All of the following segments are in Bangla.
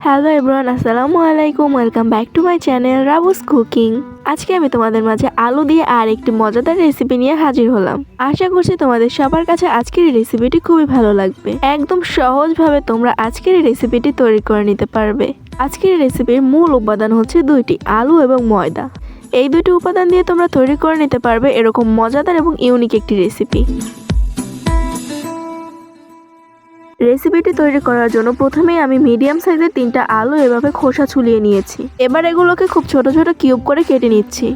হ্যালো এভরিওয়ান আসসালামু আলাইকুম welcome back to my channel Rabu's cooking আজকে আমি তোমাদের মাঝে আলু দিয়ে আর একটি মজাদার রেসিপি নিয়ে হাজির হলাম। আশা করছি তোমাদের সবার কাছে আজকের এই রেসিপিটি খুবই ভালো লাগবে। একদম সহজভাবে তোমরা আজকের এই রেসিপিটি তৈরি করে নিতে পারবে। আজকের রেসিপির মূল উপাদান হচ্ছে দুইটি, আলু এবং ময়দা। এই দুটি উপাদান দিয়ে তোমরা তৈরি করে নিতে পারবে এরকম মজাদার এবং ইউনিক একটি রেসিপি রেসিপিটি তৈরি করার জন্য প্রথমেই আমি মিডিয়াম সাইজের তিনটা আলু এভাবে খোসা ছুলিয়ে নিয়েছি। এবার এগুলোকে খুব ছোট ছোট কিউব করে কেটে নিচ্ছি।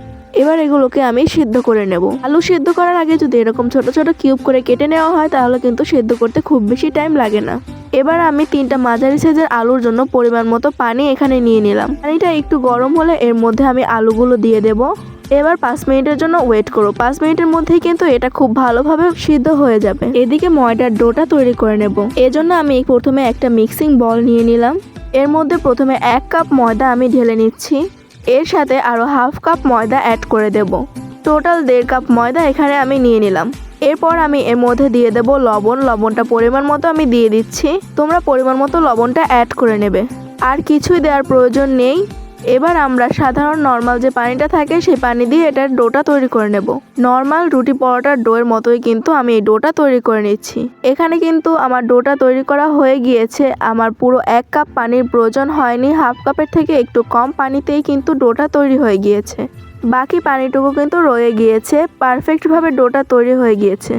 এবার এগুলোকে আমি সিদ্ধ করে নেব। আলু সিদ্ধ করার আগে যদি এরকম ছোট ছোট কিউব করে কেটে নেওয়া হয়, তাহলে কিন্তু সিদ্ধ করতে খুব বেশি টাইম লাগে না। এবার আমি তিনটা মাঝারি সাইজের আলুর জন্য পরিমাণ মতো পানি এখানে নিয়ে নিলাম। পানিটা একটু গরম হলে এর মধ্যে আমি আলুগুলো দিয়ে দেব। এবার পাঁচ মিনিটের জন্য ওয়েট করো। পাঁচ মিনিটের মধ্যেই কিন্তু এটা খুব ভালোভাবে সিদ্ধ হয়ে যাবে। এদিকে ময়দার ডোটা তৈরি করে নেব। এজন্য আমি প্রথমে একটা মিক্সিং বল নিয়ে নিলাম। এর মধ্যে প্রথমে এক কাপ ময়দা আমি ঢেলে নিচ্ছি। এর সাথে আরও হাফ কাপ ময়দা অ্যাড করে দেব। টোটাল দেড় কাপ ময়দা এখানে আমি নিয়ে নিলাম। এরপর আমি এর মধ্যে দিয়ে দেব লবণ। লবণটা পরিমাণ মতো আমি দিয়ে দিচ্ছি। তোমরা পরিমাণ মতো লবণটা অ্যাড করে নেবে। আর কিছুই দেওয়ার প্রয়োজন নেই। এবার আমরা সাধারণ নর্মাল যে পানিটা থাকে সেই পানি দিয়ে এটার ডোটা তৈরি করে নেব। নর্মাল রুটি পরোটার ডোয়ের মতোই কিন্তু আমি এই ডোটা তৈরি করে নিচ্ছি। এখানে কিন্তু আমার ডোটা তৈরি করা হয়ে গিয়েছে। আমার পুরো এক কাপ পানির প্রয়োজন হয়নি। হাফ কাপের থেকে একটু কম পানিতেই কিন্তু ডোটা তৈরি হয়ে গিয়েছে। বাকি পানিটুকু কিন্তু রয়ে গিয়েছে। পারফেক্টভাবে ডোটা তৈরি হয়ে গিয়েছে।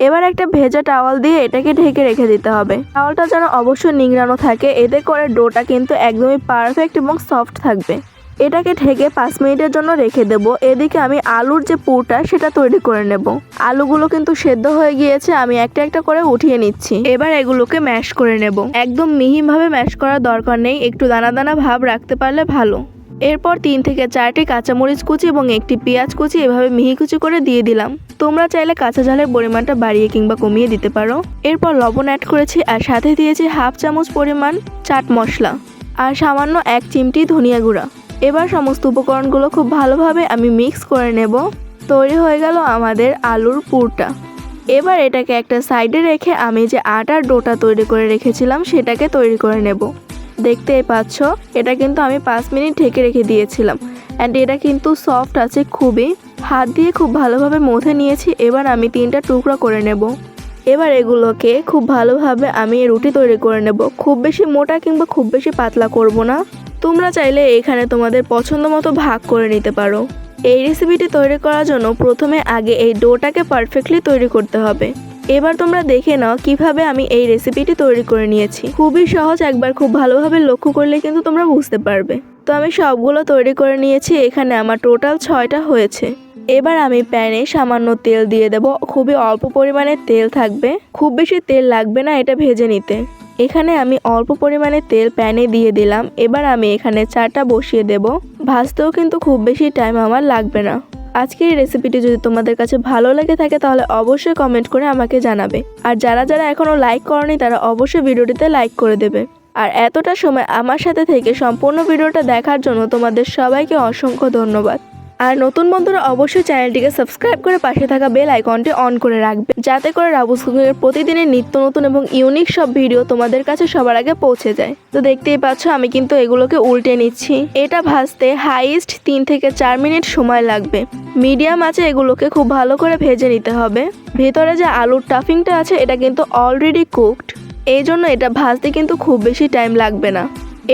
এবার একটা ভেজা টাওয়াল দিয়ে এটাকে ঢেকে রেখে দিতে হবে। টাওয়ালটা যেন অবশ্যই নিংড়ানো থাকে, এতে করে ডোটা কিন্তু একদমই পারফেক্ট এবং সফট থাকবে। এটাকে ঢেকে পাঁচ মিনিটের জন্য রেখে দেব। এদিকে আমি আলুর যে পুরটা, সেটা তৈরি করে নেব। আলুগুলো কিন্তু সেদ্ধ হয়ে গিয়েছে, আমি একটা একটা করে উঠিয়ে নিচ্ছি। এবার এগুলোকে ম্যাশ করে নেব। একদম মিহিভাবে ম্যাশ করার দরকার নেই, একটু দানা দানা ভাব রাখতে পারলে ভালো। এরপর তিন থেকে চারটি কাঁচামরিচ কুচি এবং একটি পেঁয়াজ কুচি এভাবে মিহি কুচি করে দিয়ে দিলাম। তোমরা চাইলে কাঁচা ঝালের পরিমাণটা বাড়িয়ে কিংবা কমিয়ে দিতে পারো। এরপর লবণ অ্যাড করেছি আর সাথে দিয়েছি হাফ চামচ পরিমাণ চাট মশলা আর সামান্য এক চিমটি ধনিয়া গুঁড়া। এবার সমস্ত উপকরণগুলো খুব ভালোভাবে আমি মিক্স করে নেব। তৈরি হয়ে গেল আমাদের আলুর পুরটা। এবার এটাকে একটা সাইডে রেখে আমি যে আটার ডোটা তৈরি করে রেখেছিলাম সেটাকে তৈরি করে নেব। দেখতেই পাচ্ছ, এটা কিন্তু আমি পাঁচ মিনিট ঢেকে রেখে দিয়েছিলাম। অ্যান্ড এটা কিন্তু সফট আছে খুবই। হাত দিয়ে খুব ভালোভাবে মথে নিয়েছি, এবার আমি তিনটা টুকরা করে নেব। এবার এগুলোকে খুব ভালোভাবে আমি রুটি তৈরি করে নেব। খুব বেশি মোটা কিংবা খুব বেশি পাতলা করব না। তোমরা চাইলে এখানে তোমাদের পছন্দ মতো ভাগ করে নিতে পারো। এই রেসিপিটি তৈরি করার জন্য প্রথমে আগে এই ডোটাকে পারফেক্টলি তৈরি করতে হবে। এবার তোমরা দেখে নাও কীভাবে আমি এই রেসিপিটি তৈরি করে নিয়েছি। খুবই সহজ, একবার খুব ভালোভাবে লক্ষ্য করলে কিন্তু তোমরা বুঝতে পারবে। তো আমি সবগুলো তৈরি করে নিয়েছি, এখানে আমার টোটাল ছয়টা হয়েছে। এবার আমি প্যানে সামান্য তেল দিয়ে দেব, খুবই অল্প পরিমাণে তেল থাকবে। খুব বেশি তেল লাগবে না এটা ভেজে নিতে। এখানে আমি অল্প পরিমাণে তেল প্যানে দিয়ে দিলাম। এবার আমি এখানে চাটা বসিয়ে দেব। ভাজতেও কিন্তু খুব বেশি টাইম আমার লাগবে না। আজকের এই রেসিপিটি যদি তোমাদের কাছে ভালো লেগে থাকে তাহলে অবশ্যই কমেন্ট করে আমাকে জানাবে। আর যারা যারা এখনও লাইক করেনি তারা অবশ্যই ভিডিওটিতে লাইক করে দেবে। আর এতটা সময় আমার সাথে থেকে সম্পূর্ণ ভিডিওটা দেখার জন্য তোমাদের সবাইকে অসংখ্য ধন্যবাদ। আর নতুন বন্ধুরা অবশ্যই চ্যানেলটিকে সাবস্ক্রাইব করে পাশে থাকা বেল আইকনটি অন করে রাখবে, যাতে করে রাবুস কুকিংয়ের প্রতিদিনের নিত্য নতুন এবং ইউনিক সব ভিডিও তোমাদের কাছে সবার আগে পৌঁছে যায়। তো দেখতেই পাচ্ছ, আমি কিন্তু এগুলোকে উল্টে নিচ্ছি। এটা ভাজতে হাইস্ট তিন থেকে চার মিনিট সময় লাগবে। মিডিয়াম আছে এগুলোকে খুব ভালো করে ভেজে নিতে হবে। ভেতরে যে আলুর টাফিংটা আছে, এটা কিন্তু অলরেডি কুকড এই জন্য এটা ভাজতে কিন্তু খুব বেশি টাইম লাগবে না।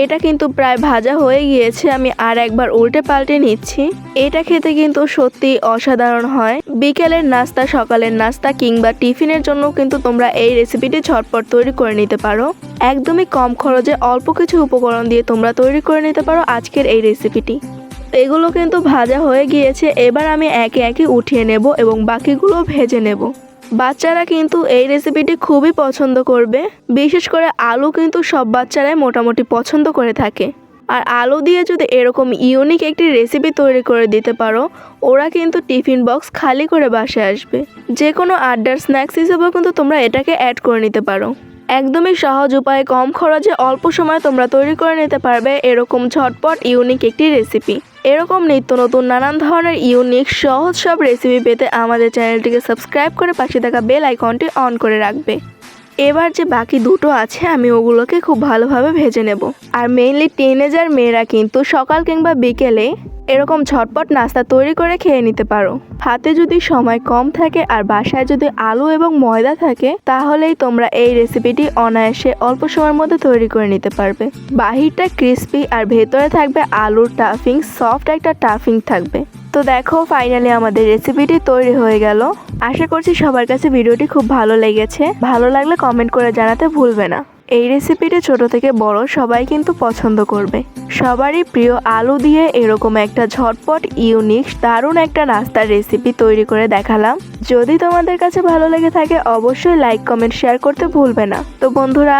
এটা কিন্তু প্রায় ভাজা হয়ে গিয়েছে, আমি আর একবার উল্টে পাল্টে নিচ্ছি। এটা খেতে কিন্তু সত্যি অসাধারণ হয়। বিকেলের নাস্তা, সকালের নাস্তা কিংবা টিফিনের জন্য কিন্তু তোমরা এই রেসিপিটি ঝটপট তৈরি করে নিতে পারো। একদমই কম খরচে অল্প কিছু উপকরণ দিয়ে তোমরা তৈরি করে নিতে পারো আজকের এই রেসিপিটি। এগুলো কিন্তু ভাজা হয়ে গিয়েছে, এবার আমি একে একে উঠিয়ে নেব এবং বাকিগুলো ভেজে নেব। বাচ্চারা কিন্তু এই রেসিপিটি খুবই পছন্দ করবে। বিশেষ করে আলু কিন্তু সব বাচ্চারাই মোটামুটি পছন্দ করে থাকে। আর আলু দিয়ে যদি এরকম ইউনিক একটি রেসিপি তৈরি করে দিতে পারো, ওরা কিন্তু টিফিন বক্স খালি করে বাসায় আসবে। যে কোনো আড্ডার স্ন্যাক্স হিসেবেও কিন্তু তোমরা এটাকে অ্যাড করে নিতে পারো। একদমই সহজ উপায়ে কম খরচে অল্প সময় তোমরা তৈরি করে নিতে পারবে এরকম ঝটপট ইউনিক একটি রেসিপি এরকম নিত্য নতুন নানান ধরনের ইউনিক সহজ সব রেসিপি পেতে আমাদের চ্যানেলটিকে সাবস্ক্রাইব করে পাশে থাকা বেল আইকনটি অন করে রাখবে। এবার যে বাকি দুটো আছে, আমি ওগুলোকে খুব ভালোভাবে ভেজে নেব। আর মেইনলি টিনেজার মেয়েরা কিন্তু সকাল কিংবা বিকেলে এরকম ঝটপট নাস্তা তৈরি করে খেয়ে নিতে পারো। হাতে যদি সময় কম থাকে আর বাসায় যদি আলু এবং ময়দা থাকে, তাহলেই তোমরা এই রেসিপিটি অনায়াসে অল্প সময়ের মধ্যে তৈরি করে নিতে পারবে। বাহিরটা ক্রিস্পি আর ভেতরে থাকবে আলুর টাফিং সফট একটা টাফিং থাকবে। তো দেখো ফাইনালি আমাদের রেসিপিটি তৈরি হয়ে গেল। আশা করছি সবার কাছে ভিডিওটি খুব ভালো লেগেছে। ভালো লাগলে কমেন্ট করে জানাতে ভুলবে না। এই রেসিপিটি ছোট থেকে বড় সবাই কিন্তু পছন্দ করবে। সবারই প্রিয় আলু দিয়ে এরকম একটা ঝটপট ইউনিক দারুণ একটা নাস্তার রেসিপি তৈরি করে দেখালাম। যদি তোমাদের কাছে ভালো লেগে থাকে, অবশ্যই লাইক কমেন্ট শেয়ার করতে ভুলবে না। তো বন্ধুরা,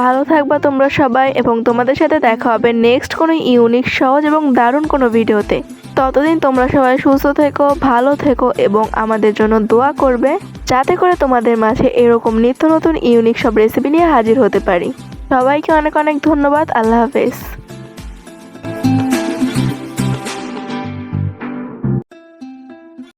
ভালো থাকবা তোমরা সবাই এবং তোমাদের সাথে দেখা হবে নেক্সট কোনো ইউনিক সহজ এবং দারুণ কোনো ভিডিওতে ততদিন তোমরা সবাই সুস্থ থেকো, ভালো থেকো এবং আমাদের জন্য দোয়া করবে। যাতে করে তোমাদের মাঝে এরকম নিত্য নতুন, ইউনিক সব রেসিপি নিয়ে হাজির হতে পারি। সবাইকে অনেক অনেক ধন্যবাদ। আল্লাহ হাফেজ।